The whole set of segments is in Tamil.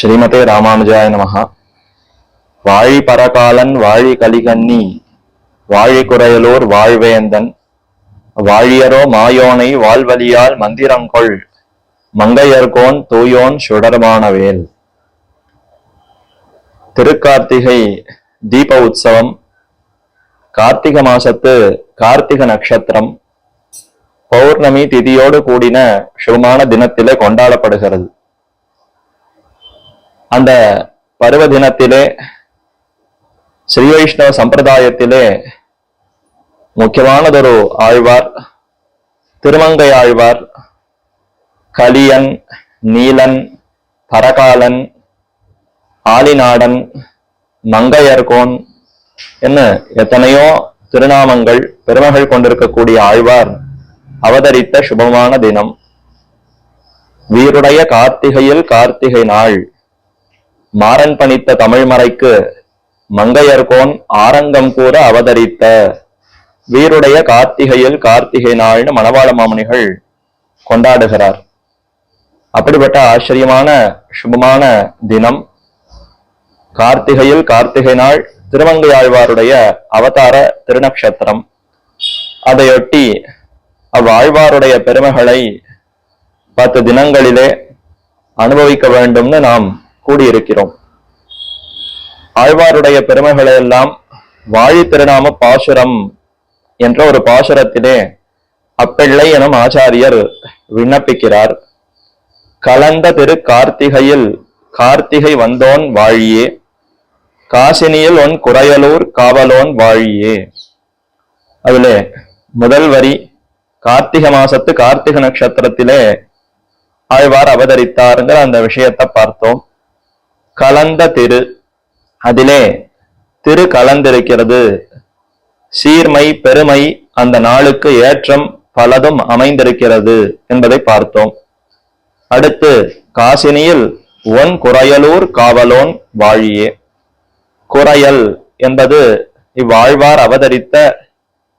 ஸ்ரீமதே ராமானுஜாய நமகா வாழி பரகாலன் வாழி கலிகன்னி வாழி குறையலூர் வாழ்வேந்தன் வாழியரோ மாயோனை வாழ்வழியால் மந்திரங்கொள் மங்கையர்கோன் தூயோன் சுடர்மானவேல். திருக்கார்த்திகை தீப உற்சவம் கார்த்திக மாசத்து கார்த்திக நட்சத்திரம் பௌர்ணமி திதியோடு கூடின சுகமான தினத்திலே கொண்டாடப்படுகிறது. அந்த பருவ தினத்திலே ஸ்ரீ வைஷ்ணவ சம்பிரதாயத்திலே முக்கியமானதொரு ஆழ்வார் திருமங்கை ஆழ்வார் கலியன் நீலன் பரகாலன் ஆலிநாடன் மங்கையர்கோன் என்ன எத்தனையோ திருநாமங்கள் பெருமைகள் கொண்டிருக்கக்கூடிய ஆழ்வார் அவதரித்த சுபமான தினம் வீருடைய கார்த்திகையில் கார்த்திகை நாள் மாறன் பணித்த தமிழ்மறைக்கு மங்கையர்கோன் ஆரங்கம் கூற அவதரித்த. வீருடைய கார்த்திகையில் கார்த்திகை நாள்னு மணவாள மாமனிகள் கொண்டாடுகிறார். அப்படிப்பட்ட ஆச்சரியமான சுபமான தினம். கார்த்திகையில் கார்த்திகை நாள் திருமங்கை ஆழ்வாருடைய அவதார திருநக்ஷத்திரம். அதையொட்டி அவ்வாழ்வாருடைய பெருமைகளை பத்து தினங்களிலே அனுபவிக்க வேண்டும்னு நாம் கூடியிருக்கிறோம். ஆழ்வாருடைய பெருமைகளை எல்லாம் வாழி திருநாம பாசுரம் என்ற ஒரு பாசுரத்திலே அப்பிள்ளை எனும் ஆச்சாரியர் விண்ணப்பிக்கிறார். கலந்த திரு கார்த்திகையில் கார்த்திகை வந்தோன் வாழியே காசினியில் ஒன் குறையலூர் காவலோன் வாழியே. அதுல முதல் வரி கார்த்திக மாசத்து கார்த்திக நட்சத்திரத்திலே ஆழ்வார் அவதரித்தாருங்கிற அந்த விஷயத்தை பார்த்தோம். கலந்த திரு. அதிலே திரு கலந்திருக்கிறது. சீர்மை பெருமை அந்த நாளுக்கு ஏற்றம் பலதும் அமைந்திருக்கிறது என்பதை பார்த்தோம். அடுத்து காசினியில் ஒன் குறையலூர் காவலோன் வாழியே. குறையல் என்பது இவ்வாழ்வார் அவதரித்த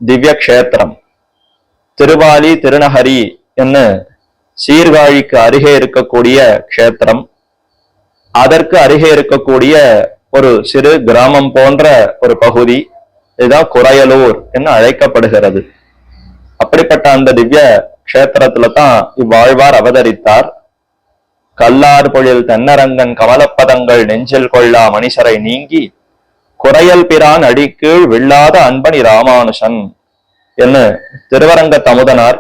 திவ்ய கஷேத்திரம் திருவாலி திருநகரி என்று சீர்காழிக்கு அருகே இருக்கக்கூடிய க்ஷேத்திரம். அதற்கு அருகே இருக்கக்கூடிய ஒரு சிறு கிராமம் போன்ற ஒரு பகுதி இதுதான் குறையலூர் என்று அழைக்கப்படுகிறது. அப்படிப்பட்ட அந்த திவ்ய கஷேத்திரத்துல தான் இவ்வாழ்வார் அவதரித்தார். கல்லார் பொழில் தென்னரங்கன் கமலப்பதங்கள் நெஞ்சில் கொள்ளா மணிசரை நீங்கி குறையல் பிரான் அடிக்கீழ் வில்லாத அன்பனி ராமானுஷன் என்று திருவரங்க தமுதனார்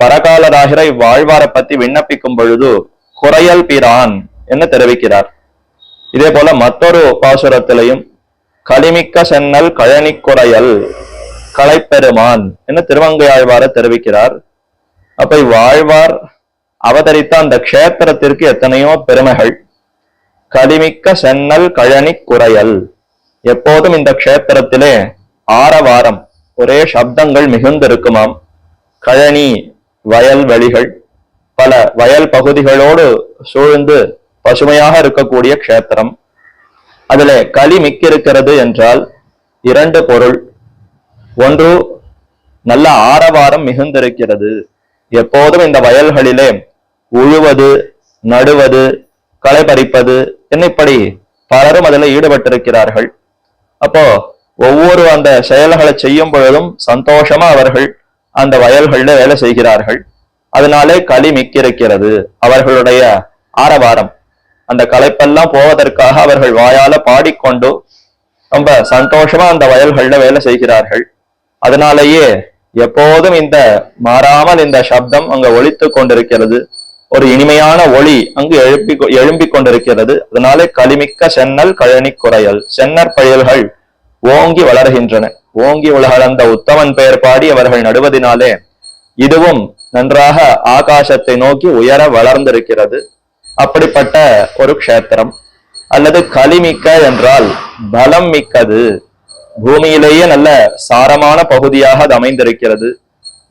பரகாலராகிற இவ்வாழ்வாரை பத்தி விண்ணப்பிக்கும் பொழுது குறையல் பிரான் என்று தெரிவிக்கிறார்? இதே போல மற்றொரு பாசுரத்திலையும் களிமிக்க சென்னல் கழனிக்குடையல் கலைப்பெருமான் களைப்பெருமான் என்று திருவங்கை தெரிவிக்கிறார். அப்ப இவ்வாழ்வார் அவதரித்த அந்த க்ஷேத்திரத்திற்கு எத்தனையோ பெருமைகள். கலிமிக்க சென்னல் கழனி குறையல் எப்போதும் இந்த க்ஷேத்திரத்திலே ஆரவாரம் ஒரே சப்தங்கள் மிகுந்திருக்குமாம். கழனி வயல் வழிகள் பல வயல் பகுதிகளோடு சூழ்ந்து பசுமையாக இருக்கக்கூடிய க்ஷேத்திரம். அதுல களி மிக்கிருக்கிறது என்றால் இரண்டு பொருள். ஒன்று நல்ல ஆரவாரம் மிகுந்திருக்கிறது. எப்போதும் இந்த வயல்களிலே உழுவது நடுவது களை பறிப்பது என்ன இப்படி பலரும் அதில் ஈடுபட்டிருக்கிறார்கள். அப்போ ஒவ்வொரு அந்த செயல்களை செய்யும் பொழுதும் சந்தோஷமா அவர்கள் அந்த வயல்களில் வேலை செய்கிறார்கள். அதனாலே களி மிக்கிருக்கிறது. அவர்களுடைய ஆரவாரம். அந்த களைப்பெல்லாம் போவதற்காக அவர்கள் வாயால பாடிக்கொண்டு ரொம்ப சந்தோஷமா அந்த வயல்கள்ல வேலை செய்கிறார்கள். அதனாலேயே எப்போதும் இந்த மாறாமல் இந்த சப்தம் அங்க ஒழித்து கொண்டிருக்கிறது. ஒரு இனிமையான ஒளி அங்கு எழுப்பி எழும்பிக் கொண்டிருக்கிறது. அதனாலே களிமிக்க சென்னல் கழனி குறையல். சென்னர் பயல்கள் ஓங்கி வளர்கின்றன. ஓங்கி வளர்ந்த உத்தமன் பெயர் பாடி அவர்கள் நடுவதினாலே இதுவும் நன்றாக ஆகாசத்தை நோக்கி உயர வளர்ந்திருக்கிறது. அப்படிப்பட்ட ஒரு க்ஷேத்திரம். அல்லது களிமிக்க என்றால் பலம் மிக்கது. பூமியிலேயே நல்ல சாரமான பகுதியாக அது அமைந்திருக்கிறது.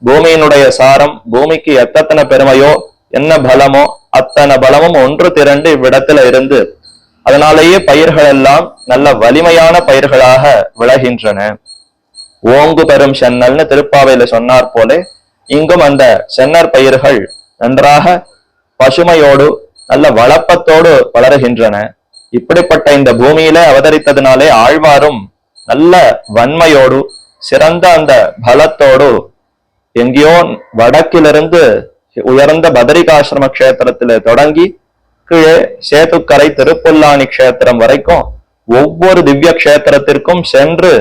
பூமியினுடைய சாரம் பூமிக்கு எத்தனை பெருமையோ என்ன பலமோ அத்தனை பலமும் ஒன்று திரண்டு இவ்விடத்துல இருந்து அதனாலேயே பயிர்கள் எல்லாம் நல்ல வலிமையான பயிர்களாக விளைகின்றன. ஓங்கு பெரும் சென்னல்னு திருப்பாவையில சொன்னார் போலே இங்கும் அந்த சென்னர் பயிர்கள் நன்றாக பசுமையோடு நல்ல வளப்பத்தோடு வளருகின்றன. இப்படிப்பட்ட இந்த பூமியில அவதரித்ததினாலே ஆழ்வாரும் நல்ல வன்மையோடு சிறந்த அந்த பலத்தோடு எங்கேயோ வடக்கிலிருந்து உயர்ந்த பதரிகாசிரம கஷேத்திரத்தில தொடங்கி கீழே சேதுக்கரை திருப்புல்லானி கஷேத்திரம் வரைக்கும் ஒவ்வொரு திவ்ய கஷேத்திரத்திற்கும் சென்று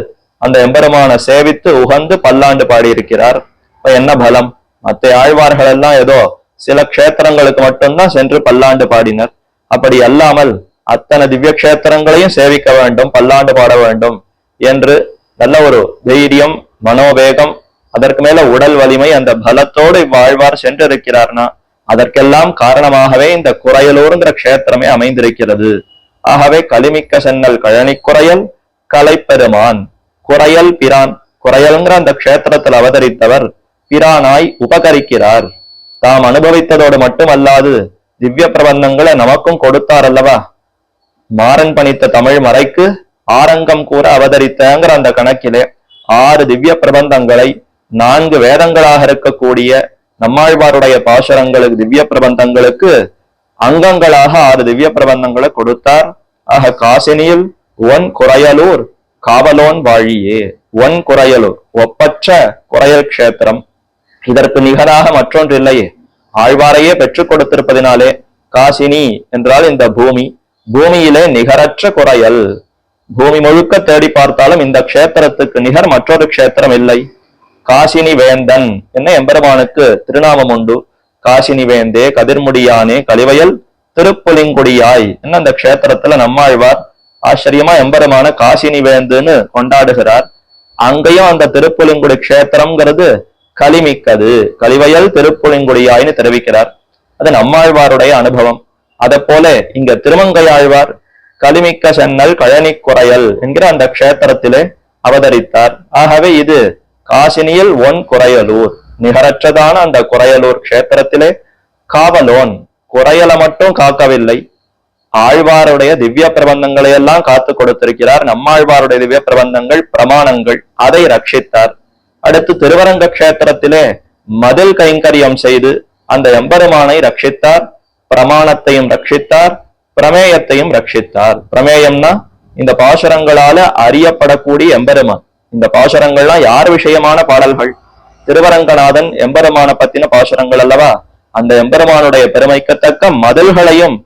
அந்த எம்பெருமான சேவித்து உகந்து பல்லாண்டு பாடியிருக்கிறார். இப்ப என்ன பலம்? மத்த ஆழ்வார்கள் எல்லாம் ஏதோ சில க்ஷேத்திரங்களுக்கு மட்டும்தான் சென்று பல்லாண்டு பாடினர். அப்படி அல்லாமல் அத்தனை திவ்ய கஷேத்திரங்களையும் சேவிக்க வேண்டும் பல்லாண்டு பாட வேண்டும் என்று நல்ல ஒரு தைரியம் மனோவேகம் அதற்கு மேல உடல் வலிமை அந்த பலத்தோடு இவ்வாழ்வார் சென்றிருக்கிறார்னா அதற்கெல்லாம் காரணமாகவே இந்த குறையலூருங்கிற க்ஷேத்திரமே அமைந்திருக்கிறது. ஆகவே கலிமிக்க சென்னல் கழனி குறையல் கலைப்பெருமான் குறையல் பிரான் குறையல்ங்கிற அந்த க்ஷேத்திரத்தில் அவதரித்தவர் பிரானாய் உபகரிக்கிறார். தாம் அனுபவித்ததோடு மட்டுமல்லாது திவ்ய பிரபந்தங்களை நமக்கும் கொடுத்தார் அல்லவா மாறன் பணித்த தமிழ் மறைக்கு ஆரங்கம் கூற அவதரித்தங்கிற அந்த கணக்கிலே ஆறு திவ்ய பிரபந்தங்களை நான்கு வேதங்களாக இருக்கக்கூடிய நம்மாழ்வாருடைய பாசுரங்களுக்கு திவ்ய பிரபந்தங்களுக்கு அங்கங்களாக ஆறு திவ்ய பிரபந்தங்களை கொடுத்தார். ஆக காசினியில் ஒன் குறையலூர் காவலோன் வாழியே ஒன் குறையலூர் ஒப்பற்ற குறையல் க்ஷேத்திரம். இதற்கு நிகராக மற்றொன்று இல்லையே ஆழ்வாரையே பெற்றுக் கொடுத்திருப்பதினாலே காசினி என்றால் இந்த பூமி பூமியிலே நிகரற்ற குறையல். பூமி முழுக்க தேடி பார்த்தாலும் இந்த க்ஷேத்திரத்துக்கு நிகர் மற்றொரு க்ஷேத்திரம் இல்லை. காசினி வேந்தன் என்ன எம்பெருமானுக்கு திருநாமம் உண்டு? காசினி வேந்தே கதிர்முடியானே கலிவயல் திருப்புலிங்குடியாய். என்ன அந்த க்ஷேத்திரத்துல நம்மாழ்வார் ஆச்சரியமா எம்பெருமான காசினி வேந்துன்னு கொண்டாடுகிறார். அங்கேயும் அந்த திருப்புலிங்குடி க்ஷேத்திரம்ங்கிறது களிமிக்கது கலிவயல் திருப்புலிங்குடியாய்னு தெரிவிக்கிறார். அது நம்மாழ்வாருடைய அனுபவம். அதை போல இங்க திருமங்கையாழ்வார் களிமிக்க சென்னல் கழனி குறையல் என்கிற அந்த க்ஷேத்திரத்திலே அவதரித்தார். ஆகவே இது காசினியில் ஒன் குறையலூர். நிகரற்றதான அந்த குறையலூர் க்ஷேத்திரத்திலே காவலோன். குறையலை மட்டும் காக்கவில்லை. ஆழ்வாருடைய திவ்ய பிரபந்தங்களை எல்லாம் காத்து கொடுத்திருக்கிறார். நம்மாழ்வாருடைய திவ்ய பிரபந்தங்கள் பிரமாணங்கள். அதை ரட்சித்தார். அடுத்து திருவரங்க கஷேத்திரத்திலே மதில் கைங்கரியம் செய்து அந்த எம்பெருமானை ரட்சித்தார் பிரமாணத்தையும் ரட்சித்தார் பிரமேயத்தையும் ரட்சித்தார். பிரமேயம்னா இந்த பாசுரங்களால அறியப்படக்கூடிய எம்பெருமான். இந்த பாசுரங்கள்லாம் யார் விஷயமான பாடல்கள்? திருவரங்கநாதன் எம்பெருமான பத்தின பாசுரங்கள் அல்லவா? அந்த எம்பெருமானுடைய பெருமைக்கத்தக்க மதில்களையும்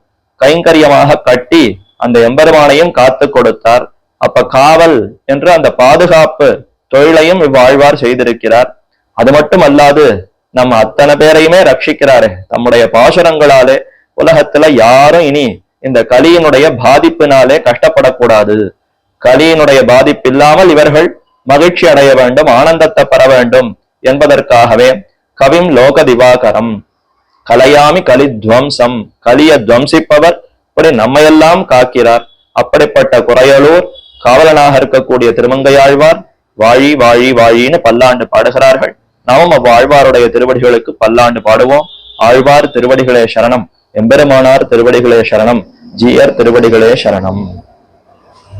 கைங்கரியமாக கட்டி அந்த எம்பெருமானையும் காத்து கொடுத்தார். அப்ப காவல் என்று அந்த பாதுகாப்பு தொழிலையும் இவ்வாழ்வார் செய்திருக்கிறார். அது மட்டும் அல்லாது நம்ம அத்தனை பேரையுமே ரட்சிக்கிறாரு. தம்முடைய பாசுரங்களாலே உலகத்துல யாரும் இனி இந்த கலியினுடைய பாதிப்பினாலே கஷ்டப்படக்கூடாது. கலியினுடைய பாதிப்பு இல்லாமல் இவர்கள் மகிழ்ச்சி அடைய வேண்டும் ஆனந்தத்தை பெற வேண்டும் என்பதற்காகவே கவிம் லோக திவாகரம் கலையாமி கலி துவம்சம் கலிய துவம்சிப்பவர் இப்படி நம்மையெல்லாம் காக்கிறார். அப்படிப்பட்ட குறையலூர் காவலனாக இருக்கக்கூடிய திருமங்கையாழ்வார் வாழி வாழி வாழின்னு பல்லாண்டு பாடுகிறார்கள். நாமும் அவ்வாழ்வாருடைய திருவடிகளுக்கு பல்லாண்டு பாடுவோம். ஆழ்வார் திருவடிகளே சரணம். எம்பெருமானார் திருவடிகளே சரணம். ஜீயர் திருவடிகளே சரணம்.